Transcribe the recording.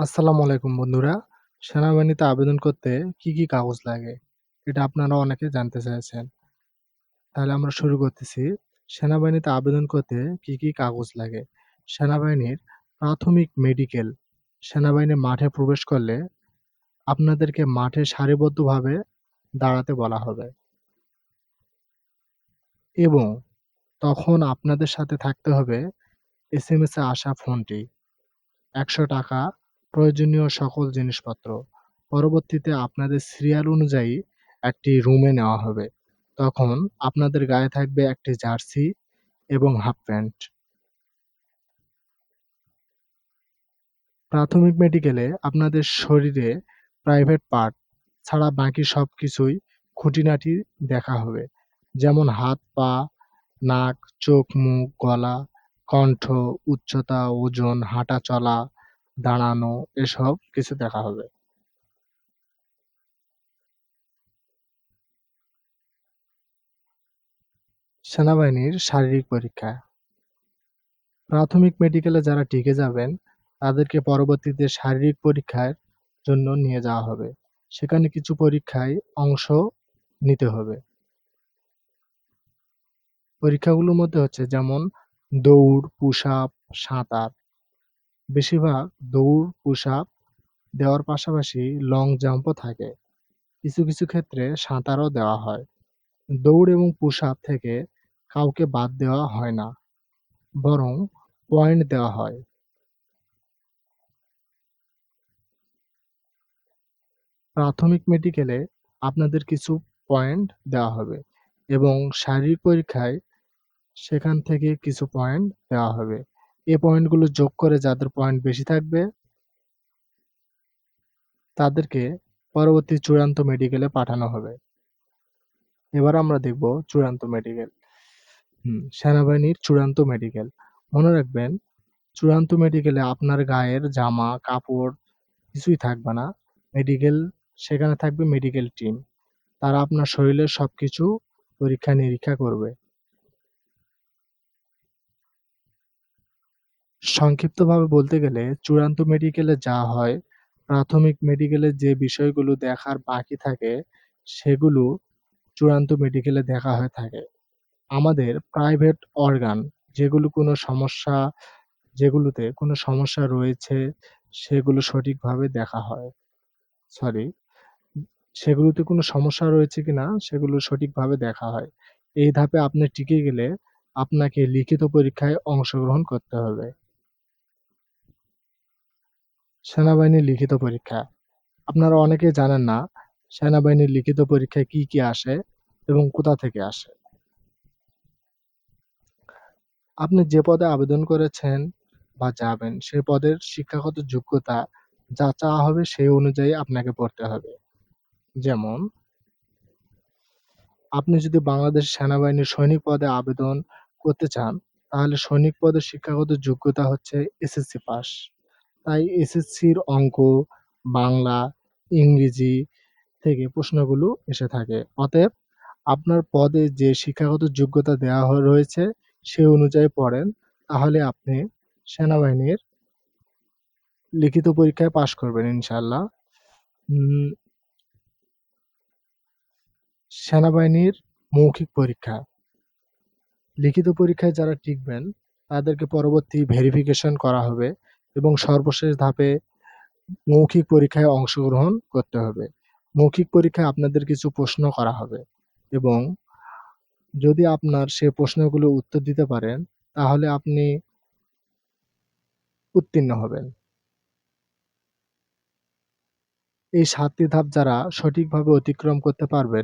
আসসালামু আলাইকুম বন্ধুরা। সেনাবাহিনীতে আবেদন করতে কি, কি কাগজ লাগে? এটা আপনারা অনেকে জানতে চাইছেন তাহলে আমরা শুরু করতেছি। সেনাবাহিনীতে আবেদন করতে কি, কি কাগজ লাগে? সেনাবাহিনীর প্রাথমিক মেডিকেল। সেনাবাহিনী মাঠে প্রবেশ করলে আপনাদেরকে মাঠে সারিবদ্ধভাবে দাঁড়াতে বলা হবে। এবং তখন আপনাদের সাথে থাকতে হবে এস এম এসে আসা ফোনটি। ৳১০০ প্রয়োজনীয় সকল জিনিসপত্র। পরবর্তীতে আপনাদের সিরিয়াল অনুযায়ী একটি রুমে নেওয়া হবে। তখন আপনাদের গায়ে থাকবে একটি জার্সি এবং হাফ প্যান্ট। প্রাথমিক মেডিকেলে আপনাদের শরীরে প্রাইভেট পার্ট ছাড়া বাকি সবকিছুই খুঁটিনাটি দেখা হবে। যেমন হাত, পা, নাক, চোখ, মুখ, গলা, কণ্ঠ, উচ্চতা, ওজন, হাঁটা চলা, দাঁড়ানো এসব কিছু দেখা হবে। সেনাবাহিনীর শারীরিক পরীক্ষা প্রাথমিক মেডিকেলে যারা টিকে যাবেন তাদেরকে পরবর্তীতে শারীরিক পরীক্ষার জন্য নিয়ে যাওয়া হবে। সেখানে কিছু পরীক্ষায় অংশ নিতে হবে। পরীক্ষাগুলোর মধ্যে হচ্ছে যেমন দৌড়, পুশ আপ, সাঁতার। বেশিরভাগ দৌড়, পুশ আপ দেওয়ার পাশাপাশি লং জাম্পও থাকে। কিছু, কিছু ক্ষেত্রে সাঁতারও দেওয়া হয়। দৌড় এবং পুশ আপ থেকে কাউকে বাদ দেওয়া হয় না, বরং পয়েন্ট দেওয়া হয়। প্রাথমিক মেডিকেলে আপনাদের কিছু পয়েন্ট দেওয়া হবে এবং শারীরিক পরীক্ষায় সেখান থেকে কিছু পয়েন্ট দেওয়া হবে। এ পয়েন্টগুলো যোগ করে যাদের পয়েন্ট বেশি থাকবে তাদেরকে পরবর্তী চূড়ান্ত মেডিকেলে পাঠানো হবে। এবার আমরা দেখব চূড়ান্ত মেডিকেল। সেনাবাহিনীর চূড়ান্ত মেডিকেল। মনে রাখবেন চূড়ান্ত মেডিকেলে আপনার গায়ের জামা, কাপড় কিছুই থাকবে না। মেডিকেল সেখানে থাকবে মেডিকেল টিম। তারা আপনার শরীরের সবকিছু পরীক্ষা-নিরীক্ষা করবে। সংক্ষিপ্তভাবে বলতে গেলে চূড়ান্ত মেডিকেলে যা হয়, প্রাথমিক মেডিকেলে যে বিষয়গুলো দেখার বাকি থাকে সেগুলো চূড়ান্ত মেডিকেলে দেখা হয়ে থাকে। আমাদের প্রাইভেট অর্গান যেগুলো কোনো সমস্যা যেগুলোতে কোনো সমস্যা রয়েছে সেগুলো সঠিকভাবে দেখা হয়। সরি সেগুলোতে কোনো সমস্যা রয়েছে কিনা সেগুলো সঠিকভাবে দেখা হয়। এই ধাপে আপনি টিকে গেলে আপনাকে লিখিত পরীক্ষায় অংশগ্রহণ করতে হবে। সেনাবাহিনীর লিখিত পরীক্ষা আপনারা অনেকেই জানেন না সেনাবাহিনীর লিখিত পরীক্ষায় কি, কি আসে এবং কোথা থেকে আসে। আপনি যে পদে আবেদন করেছেন বা যাবেন সে পদের শিক্ষাগত যোগ্যতা যা চাওয়া হবে সেই অনুযায়ী আপনাকে পড়তে হবে। যেমন আপনি যদি বাংলাদেশ সেনাবাহিনীর সৈনিক পদে আবেদন করতে চান তাহলে সৈনিক পদের শিক্ষাগত যোগ্যতা হচ্ছে এসএসসি পাস। তাই এসএসসির অঙ্ক, বাংলা, ইংরেজি থেকে প্রশ্নগুলো এসে থাকে। অতএব আপনার পদে যে শিক্ষাগত যোগ্যতা দেওয়া রয়েছে সে অনুযায়ী পড়েন তাহলে আপনি সেনাবাহিনীর লিখিত পরীক্ষায় পাশ করবেন ইনশাআল্লাহ। উম সেনাবাহিনীর মৌখিক পরীক্ষা লিখিত পরীক্ষায় যারা টিকবেন তাদেরকে পরবর্তী ভেরিফিকেশন করা হবে এবং সর্বশেষ ধাপে মৌখিক পরীক্ষায় অংশগ্রহণ করতে হবে। মৌখিক পরীক্ষায় আপনাদের কিছু প্রশ্ন করা হবে এবং যদি আপনার সে প্রশ্নগুলোর উত্তর দিতে পারেন, তাহলে আপনি উত্তীর্ণ হবেন। এই সাতটি ধাপ যারা সঠিকভাবে অতিক্রম করতে পারবেন